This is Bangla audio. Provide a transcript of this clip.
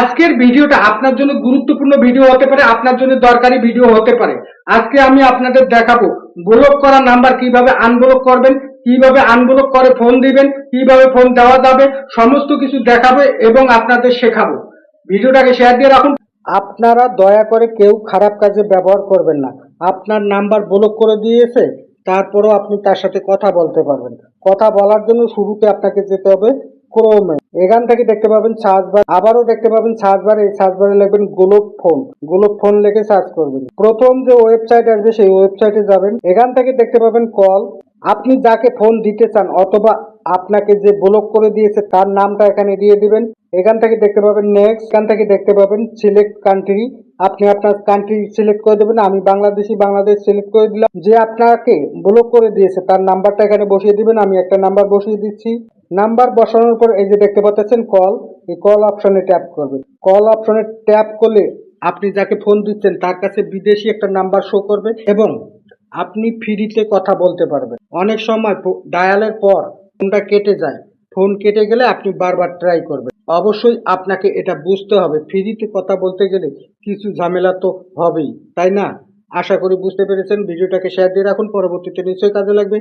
আজকের ভিডিওটা আপনার জন্য গুরুত্বপূর্ণ ভিডিও হতে পারে, আপনার জন্য দরকারি ভিডিও হতে পারে। আজকে আমি আপনাদের দেখাবো ব্লক করা নাম্বার কীভাবে আনব্লক করবেন, কীভাবে আনব্লক করে ফোন দিবেন, কীভাবে ফোন দেওয়া যাবে, সমস্ত কিছু দেখাবো এবং আপনাদের শেখাবো। ভিডিওটাকে শেয়ার দিয়ে রাখুন। আপনারা দয়া করে কেউ খারাপ কাজে ব্যবহার করবেন না। আপনার নাম্বার ব্লক করে দিয়েছে, তারপরও আপনি তার সাথে কথা বলতে পারবেন। কথা বলার জন্য শুরুতে আপনাকে যেতে হবে। ক্রোমে এখান থেকে দেখতে পাবেন সার্চ বার আবারও দেখতে পাবেন সার্চ বার এই সার্চ বারে লিখবেন গোলক ফোন। গোলক ফোন লিখে সার্চ করবেন। প্রথম যে ওয়েবসাইট আসবে, সেই ওয়েবসাইটে যাবেন। এখান থেকে দেখতে পাবেন কল আপনি যাকে ফোন দিতে চান, অথবা আপনাকে যে ব্লক করে দিয়েছে, তার নামটা এখানে দিয়ে দিবেন। এখান থেকে দেখতে পাবেন নেক্সট এখান থেকে দেখতে পাবেন সিলেক্ট কান্ট্রি আপনি আপনার কান্ট্রি সিলেক্ট করে দেবেন, আমি বাংলাদেশি, বাংলাদেশ সিলেক্ট করে দিলাম। যে আপনাকে ব্লক করে দিয়েছে, তার নাম্বারটা এখানে বসিয়ে দিবেন, আমি একটা নাম্বার বসিয়ে দিচ্ছি। নাম্বার বসানোর পর এই যে দেখতে পাচ্ছেন কল এই কল অপশনে ট্যাপ করবেন। কল অপশনে ট্যাপ করলে আপনি যাকে ফোন দিচ্ছেন, তার কাছে বিদেশি একটা নাম্বার শো করবে এবং আপনি ফ্রিতে কথা বলতে পারবেন। অনেক সময় ডায়ালের পর ফোনটা কেটে যায়। ফোন কেটে গেলে আপনি বারবার ট্রাই করবেন। অবশ্যই আপনাকে এটা বুঝতে হবে। ফ্রিতে কথা বলতে গেলে কিছু ঝামেলা তো হবেই, তাই না? আশা করি বুঝতে পেরেছেন। ভিডিওটাকে শেয়ার দিয়ে রাখুন। পরবর্তীতে নিশ্চয়ই কাজে লাগবে।